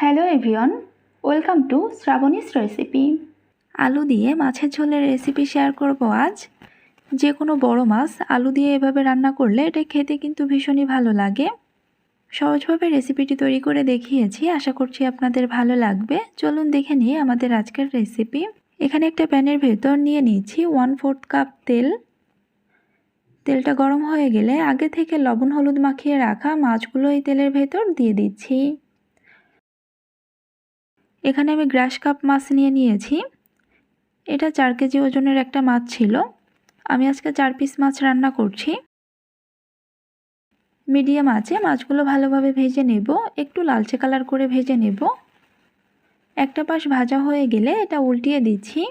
Hello everyone, welcome to Srabani's recipe. আলু দিয়ে মাছের ঝোলের রেসিপি শেয়ার করব আজ। যে কোনো বড় মাছ আলু দিয়ে এভাবে রান্না করলে এটা খেতে কিন্তু ভীষণই ভালো লাগে। সহজভাবে রেসিপিটি তৈরি করে দেখিয়েছি, আশা করছি আপনাদের ভালো লাগবে। চলুন দেখে নিই আমাদের আজকের রেসিপি। এখানে একটা প্যানের ভেতর নিয়ে নিয়েছি ওয়ান ফোর্থ কাপ তেল। তেলটা গরম হয়ে গেলে আগে থেকে লবণ হলুদ মাখিয়ে রাখা মাছগুলো এই তেলের ভেতর দিয়ে দিচ্ছি। এখানে আমি গ্রাস কাপ মাছ নিয়ে নিয়েছি। এটা চার কেজি ওজনের একটা মাছ ছিল। আমি আজকে চার পিস মাছ রান্না করছি। মিডিয়াম আছে, মাছগুলো ভালোভাবে ভেজে নেব। একটু লালচে কালার করে ভেজে নেব। একটা পাশ ভাজা হয়ে গেলে এটা উল্টিয়ে দিচ্ছি।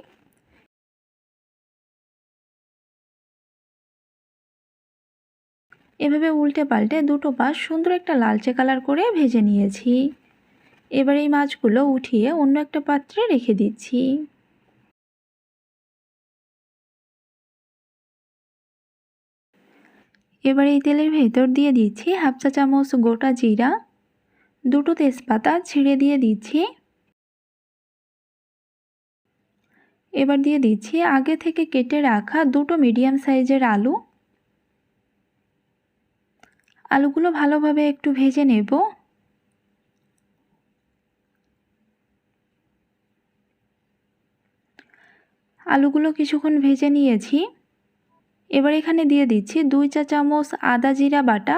এভাবে উল্টে পাল্টে দুটো পাশ সুন্দর একটা লালচে কালার করে ভেজে নিয়েছি। এবার এই মাছগুলো উঠিয়ে অন্য একটা পাত্রে রেখে দিচ্ছি। এবার এই তেলের ভেতর দিয়ে দিচ্ছি হাফ চা চামচ গোটা জিরা, দুটো তেজপাতা ছিঁড়ে দিয়ে দিচ্ছি। এবার দিয়ে দিচ্ছি আগে থেকে কেটে রাখা দুটো মিডিয়াম সাইজের আলু। আলুগুলো ভালোভাবে একটু ভেজে নেব। আলুগুলো কিছুক্ষণ ভেজে নিয়েছি। এবার এখানে দিয়ে দিচ্ছি দুই চা চামচ আদা জিরা বাটা।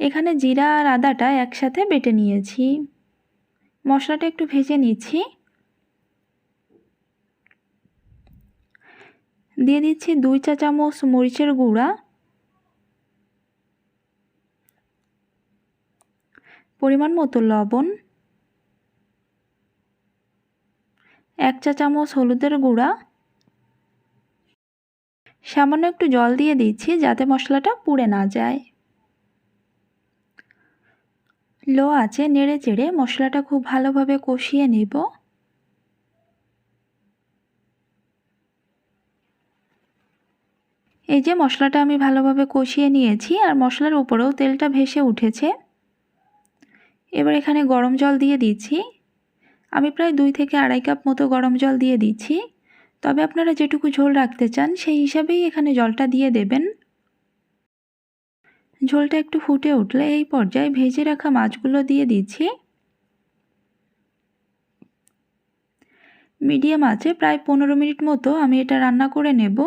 এখানে জিরা আর আদাটা একসাথে বেটে নিয়েছি। মশলাটা একটু ভেজে নিচ্ছি। দিয়ে দিচ্ছি দুই চা চামচ মরিচের গুঁড়া। পরিমাণ মতো লবণ। এক চা চামচ হলুদের গুঁড়া। সামান্য একটু জল দিয়ে দিচ্ছি যাতে মশলাটা পুড়ে না যায়। লো আছে নেড়ে চেড়ে মশলাটা খুব ভালোভাবে কষিয়ে নেব। এই যে মশলাটা আমি ভালোভাবে কষিয়ে নিয়েছি আর মশলার উপরেও তেলটা ভেসে উঠেছে। এবার এখানে গরম জল দিয়ে দিচ্ছি। আমি প্রায় দুই থেকে আড়াই কাপ মতো গরম জল দিয়ে দিচ্ছি। তবে আপনারা যেটুকু ঝোল রাখতে চান, সেই হিসাবেই এখানে জলটা দিয়ে দেবেন। ঝোলটা একটু ফুটে উঠলে এই পর্যায়ে ভেজে রাখা মাছগুলো দিয়ে দিচ্ছি। মিডিয়াম আছে প্রায় পনেরো মিনিট মতো আমি এটা রান্না করে নেব।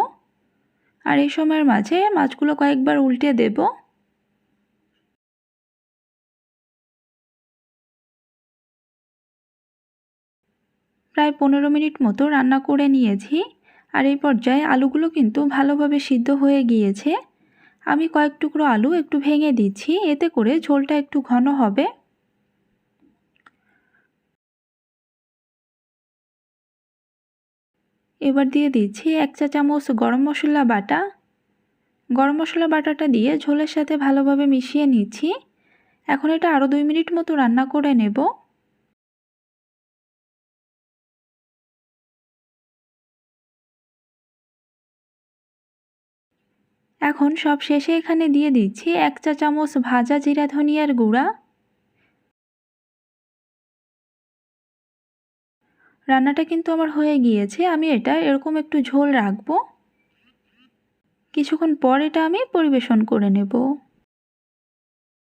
আর এই সময়ের মাঝে মাছগুলো কয়েকবার উল্টে দেবো। প্রায় পনেরো মিনিট মতো রান্না করে নিয়েছি আর এই পর্যায়ে আলুগুলো কিন্তু ভালোভাবে সিদ্ধ হয়ে গিয়েছে। আমি কয়েক টুকরো আলু একটু ভেঙে দিচ্ছি, এতে করে ঝোলটা একটু ঘন হবে। এবার দিয়ে দিচ্ছি এক চা চামচ গরম মশলা বাটা। গরম মশলা বাটাটা দিয়ে ঝোলের সাথে ভালোভাবে মিশিয়ে নিচ্ছি। এখন এটা আরও দুই মিনিট মতো রান্না করে নেব। এখন সব শেষে এখানে দিয়ে দিচ্ছি এক চা চামচ ভাজা জিরা ধনিয়ার গুঁড়া। রান্নাটা কিন্তু আমার হয়ে গিয়েছে, আমি এটা এরকম একটু ঝোল রাখব। কিছুক্ষণ পর এটা আমি পরিবেশন করে নেব।